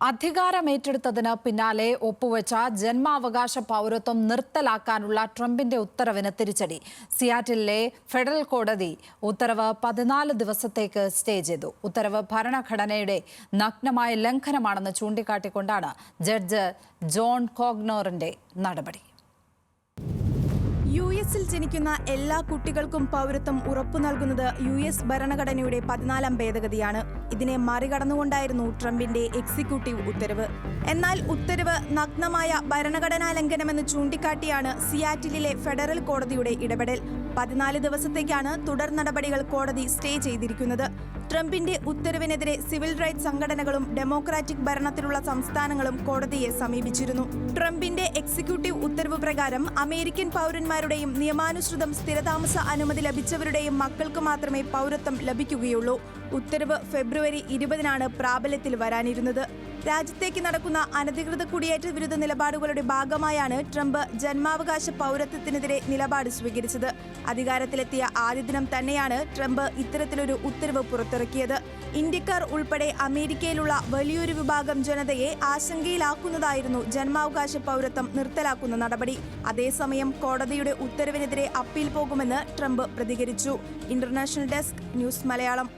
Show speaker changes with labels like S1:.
S1: അധികാരമേറ്റെടുത്തതിന് പിന്നാലെ ഒപ്പുവെച്ച ജന്മാവകാശ പൗരത്വം നിർത്തലാക്കാനുള്ള ട്രംപിന്റെ ഉത്തരവിന് തിരിച്ചടി. സിയാറ്റിലെ ഫെഡറൽ കോടതി ഉത്തരവ് പതിനാല് ദിവസത്തേക്ക് സ്റ്റേ ചെയ്തു. ഉത്തരവ് ഭരണഘടനയുടെ നഗ്നമായ ലംഘനമാണെന്ന് ചൂണ്ടിക്കാട്ടിക്കൊണ്ടാണ് ജഡ്ജ് ജോൺ കോഗ്നോറിന്റെ നടപടി.
S2: യു എസിൽ ജനിക്കുന്ന എല്ലാ കുട്ടികൾക്കും പൗരത്വം ഉറപ്പു നൽകുന്നത് യു എസ് ഭരണഘടനയുടെ പതിനാലാം ഭേദഗതിയാണ്. ഇതിനെ മറികടന്നുകൊണ്ടായിരുന്നു ട്രംപിന്റെ എക്സിക്യൂട്ടീവ് ഉത്തരവ്. എന്നാൽ ഉത്തരവ് നഗ്നമായ ഭരണഘടനാ ലംഘനമെന്ന് ചൂണ്ടിക്കാട്ടിയാണ് സിയാറ്റിലെ ഫെഡറൽ കോടതിയുടെ ഇടപെടൽ. പതിനാല് ദിവസത്തേക്കാണ് തുടർ നടപടികൾ കോടതി സ്റ്റേ ചെയ്തിരിക്കുന്നത്. ട്രംപിന്റെ ഉത്തരവിനെതിരെ സിവിൽ റൈറ്റ്സ് സംഘടനകളും ഡെമോക്രാറ്റിക് ഭരണത്തിലുള്ള സംസ്ഥാനങ്ങളും കോടതിയെ സമീപിച്ചിരുന്നു. ട്രംപിന്റെ എക്സിക്യൂട്ടീവ് പ്രകാരം അമേരിക്കൻ പൗരന്മാരുടെയും നിയമാനുസൃതം സ്ഥിരതാമസ അനുമതി ലഭിച്ചവരുടെയും മക്കൾക്ക് മാത്രമേ പൗരത്വം ലഭിക്കുകയുള്ളൂ. ഉത്തരവ് ഫെബ്രുവരി ഇരുപതിനാണ് പ്രാബല്യത്തിൽ വരാനിരുന്നത്. രാജ്യത്തേക്ക് നടക്കുന്ന അനധികൃത കുടിയേറ്റ വിരുദ്ധ നിലപാടുകളുടെ ഭാഗമായാണ് ട്രംപ് ജന്മാവകാശ പൗരത്വത്തിനെതിരെ നിലപാട് സ്വീകരിച്ചത്. അധികാരത്തിലെത്തിയ ആദ്യ ദിനം തന്നെയാണ് ട്രംപ് ഇത്തരത്തിലൊരു ഉത്തരവ് പുറത്തിറക്കിയത്. ഇന്ത്യക്കാർ ഉൾപ്പെടെ അമേരിക്കയിലുള്ള വലിയൊരു വിഭാഗം ജനതയെ ആശങ്കയിലാക്കുന്നതായിരുന്നു ജന്മാവകാശ പൗരത്വം നിർത്തലാക്കുന്ന നടപടി. അതേസമയം കോടതിയുടെ ഉത്തരവിനെതിരെ അപ്പീൽ പോകുമെന്ന് ട്രംപ് പ്രതികരിച്ചു. International desk news Malayalam.